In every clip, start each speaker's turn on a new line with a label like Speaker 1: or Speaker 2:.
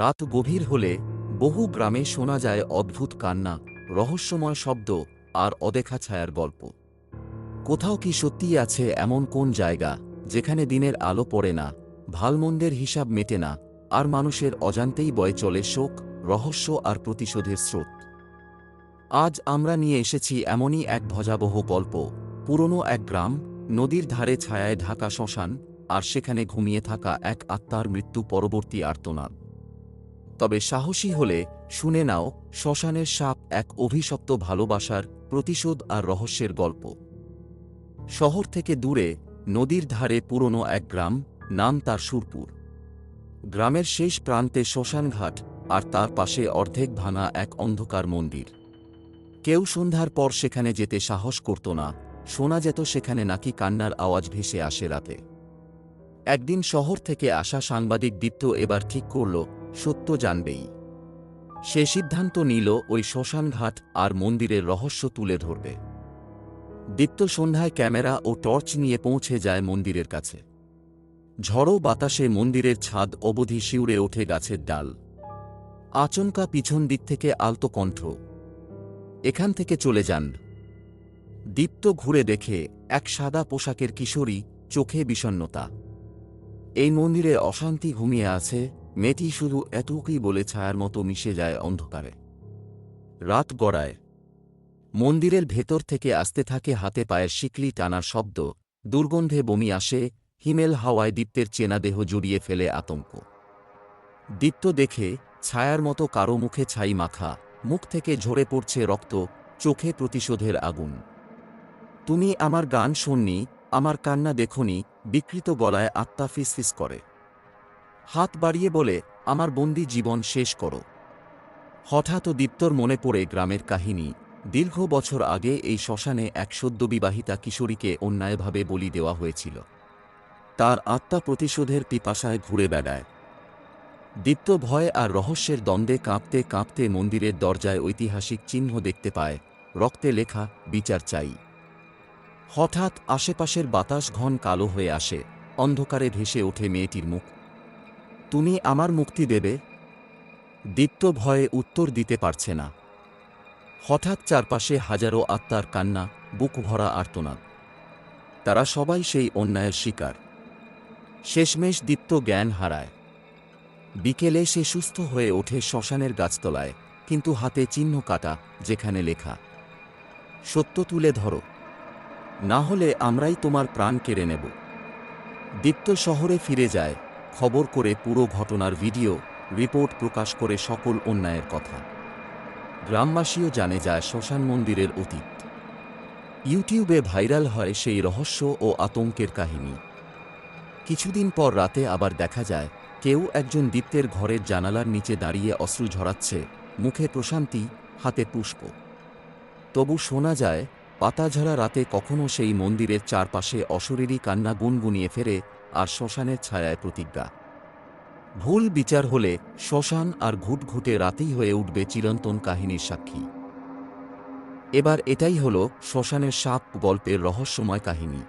Speaker 1: রাত গভীর হলে বহু গ্রামে শোনা যায় অদ্ভুত কান্না, রহস্যময় শব্দ আর অদেখা ছায়ার গল্প। কোথাও কি সত্যিই আছে এমন কোন জায়গা যেখানে দিনের আলো পড়ে না, ভালমন্দের হিসাব মেটে না, আর মানুষের অজান্তেই বয়ে চলে শোক, রহস্য আর প্রতিশোধের স্রোত? আজ আমরা নিয়ে এসেছি এমনই এক ভজাবহ গল্প, পুরনো এক গ্রাম, নদীর ধারে ছায়ায় ঢাকা শ্মশান, আর সেখানে ঘুমিয়ে থাকা এক আত্মার মৃত্যু পরবর্তী আর্তনাদ। তবে সাহসী হলে শুনে নাও শ্মশানের সাপ এক অভিশপ্ত ভালোবাসার প্রতিশোধ আর রহস্যের গল্প। শহর থেকে দূরে, নদীর ধারে পুরনো এক গ্রাম, নাম তার সুরপুর। গ্রামের শেষ প্রান্তে শ্মশানঘাট আর তার পাশে অর্ধেক ভাঙা এক অন্ধকার মন্দির। কেউ সন্ধ্যার পর সেখানে যেতে সাহস করত না, শোনা যেত সেখানে নাকি কান্নার আওয়াজ ভেসে আসে রাতে। একদিন শহর থেকে আসা সাংবাদিক দীপ্ত এবার ঠিক করল সত্য জানবেই। সে সিদ্ধান্ত নিল ওই শ্মশানঘাট আর মন্দিরের রহস্য তুলে ধরবে। দীপ্ত সন্ধ্যায় ক্যামেরা ও টর্চ নিয়ে পৌঁছে যায় মন্দিরের কাছে। ঝড়ো বাতাসে মন্দিরের ছাদ অবধি শিউরে ওঠে গাছের ডাল। আচমকা পিছন দিক থেকে আলতো কণ্ঠ। এখান থেকে চলে যান। দীপ্ত ঘুরে দেখে এক সাদা পোশাকের কিশোরী চোখে বিষণ্নতা এই মন্দিরে অশান্তি ঘুমিয়ে আছে মেয়েটি শুধু এতটুকুই বলে ছায়ার মতো মিশে যায় অন্ধকারে। রাত গড়ায়। মন্দিরের ভেতর থেকে আসতে থাকে হাতে পায়ের শিকলি টানার শব্দ, দুর্গন্ধে বমি আসে, হিমেল হাওয়ায় দীপ্তের চেনা দেহ জড়িয়ে ফেলে আতঙ্ক। দীপ্ত দেখে ছায়ার মতো কারও মুখে ছাই মাখা মুখ থেকে ঝরে পড়ছে রক্ত, চোখে প্রতিশোধের আগুন। তুমি আমার গান শোননি, আমার কান্না দেখনি বিকৃত গলায় আত্মা ফিসফিস করে। হাত বাড়িয়ে বলে, আমার বন্দি জীবন শেষ করো। হঠাৎ দীপ্তর মনে পড়ে গ্রামের কাহিনী। দীর্ঘ বছর আগে এই শ্মশানে এক সদ্যবিবাহিতা কিশোরীকে অন্যায়ভাবে বলি দেওয়া হয়েছিল। তার আত্মা প্রতিশোধের পিপাসায় ঘুরে বেড়ায়। দীপ্ত ভয় আর রহস্যের দ্বন্দ্বে কাঁপতে কাঁপতে মন্দিরের দরজায় ঐতিহাসিক চিহ্ন দেখতে পায়, রক্তে লেখা, বিচার চাই। হঠাৎ আশেপাশের বাতাস ঘন কালো হয়ে আসে, অন্ধকারে ভেসে ওঠে মেয়েটির মুখ। তুমি আমার মুক্তি দেবে। দীপ্ত ভয়ে উত্তর দিতে পারছে না। হঠাৎ চারপাশে হাজারো আত্মার কান্না, বুক ভরা আর্তনাদ। তারা সবাই সেই অন্যায়ের শিকার। শেষমেশ দীপ্ত জ্ঞান হারায়। বিকেলে সে সুস্থ হয়ে ওঠে শ্মশানের গাছতলায়, কিন্তু হাতে চিহ্ন কাটা, যেখানে লেখা, সত্য তুলে ধরো। না হলে আমরাই তোমার প্রাণ কেড়ে নেব। দীপ্ত শহরে ফিরে যায়। খবর করে পুরো ঘটনার ভিডিও, রিপোর্ট প্রকাশ করে সকল অন্যায়ের কথা। গ্রামবাসীও জানে যায় শ্মশান মন্দিরের অতীত। ইউটিউবে ভাইরাল হয় সেই রহস্য ও আতঙ্কের কাহিনী। কিছুদিন পর রাতে আবার দেখা যায়, কেউ একজন দীপ্তের ঘরের জানালার নিচে দাঁড়িয়ে অশ্রু ঝরাচ্ছে, মুখে প্রশান্তি, হাতে পুষ্প। তবু শোনা যায় পাতাঝরা রাতে কখনো সেই মন্দিরের চারপাশে অশরীরী কান্না গুনগুনিয়ে ফেরে আর শ্মশানের ছায়ায় প্রতিজ্ঞা। ভুল বিচার হলে শ্মশান আর ঘুটঘুটে রাতেই হয়ে উঠবে চিরন্তন কাহিনীর সাক্ষী। এবার এটাই হল শ্মশানের সাপ গল্পের রহস্যময় কাহিনী।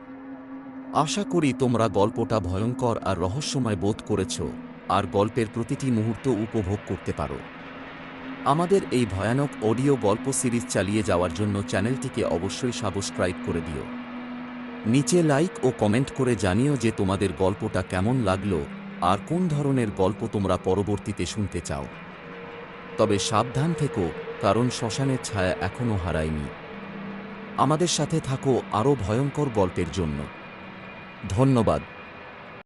Speaker 1: আশা করি তোমরা গল্পটা ভয়ঙ্কর আর রহস্যময় বোধ করেছ, আর গল্পের প্রতিটি মুহূর্ত উপভোগ করতে পারো। আমাদের এই ভয়ানক অডিও গল্প সিরিজ চালিয়ে যাওয়ার জন্য চ্যানেলটিকে অবশ্যই সাবস্ক্রাইব করে দিও। নিচে লাইক ও কমেন্ট করে জানিও যে তোমাদের গল্পটা কেমন লাগল আর কোন ধরনের গল্প তোমরা পরবর্তীতে শুনতে চাও। তবে সাবধান থেকো, কারণ শ্মশানের ছায়া এখনও হারায়নি। আমাদের সাথে থাকো আরও ভয়ঙ্কর গল্পের জন্য। ধন্যবাদ।